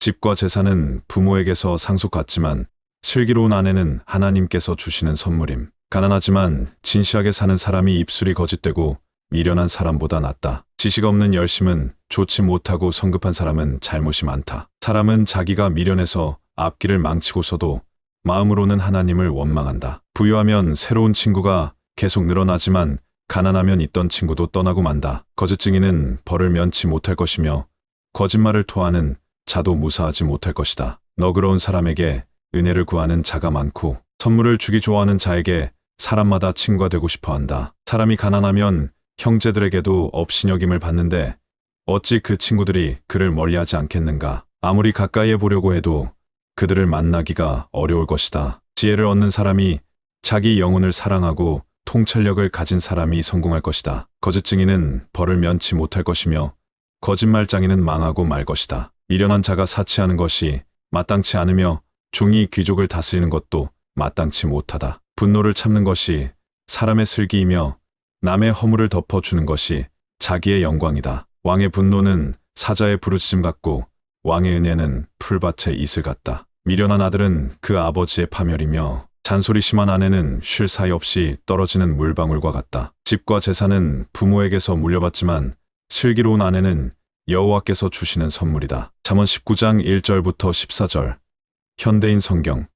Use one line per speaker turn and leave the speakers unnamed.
집과 재산은 부모에게서 상속받지만 슬기로운 아내는 하나님께서 주시는 선물임. 가난하지만 진시하게 사는 사람이 입술이 거짓되고 미련한 사람보다 낫다. 지식 없는 열심은 좋지 못하고 성급한 사람은 잘못이 많다. 사람은 자기가 미련해서 앞길을 망치고서도 마음으로는 하나님을 원망한다. 부유하면 새로운 친구가 계속 늘어나지만 가난하면 있던 친구도 떠나고 만다. 거짓증인은 벌을 면치 못할 것이며 거짓말을 토하는 자도 무사하지 못할 것이다. 너그러운 사람에게 은혜를 구하는 자가 많고 선물을 주기 좋아하는 자에게 사람마다 친구가 되고 싶어 한다. 사람이 가난하면 형제들에게도 업신여김을 받는데 어찌 그 친구들이 그를 멀리하지 않겠는가? 아무리 가까이에 보려고 해도 그들을 만나기가 어려울 것이다. 지혜를 얻는 사람이 자기 영혼을 사랑하고 통찰력을 가진 사람이 성공할 것이다. 거짓 증인은 벌을 면치 못할 것이며 거짓말장이는 망하고 말 것이다. 미련한 자가 사치하는 것이 마땅치 않으며 종이 귀족을 다스리는 것도 마땅치 못하다. 분노를 참는 것이 사람의 슬기이며 남의 허물을 덮어주는 것이 자기의 영광이다. 왕의 분노는 사자의 부르짖음 같고 왕의 은혜는 풀밭의 이슬 같다. 미련한 아들은 그 아버지의 파멸이며 잔소리 심한 아내는 쉴 사이 없이 떨어지는 물방울과 같다. 집과 재산은 부모에게서 물려받지만 슬기로운 아내는 여호와께서 주시는 선물이다. 잠언 19장 1절부터 14절 현대인 성경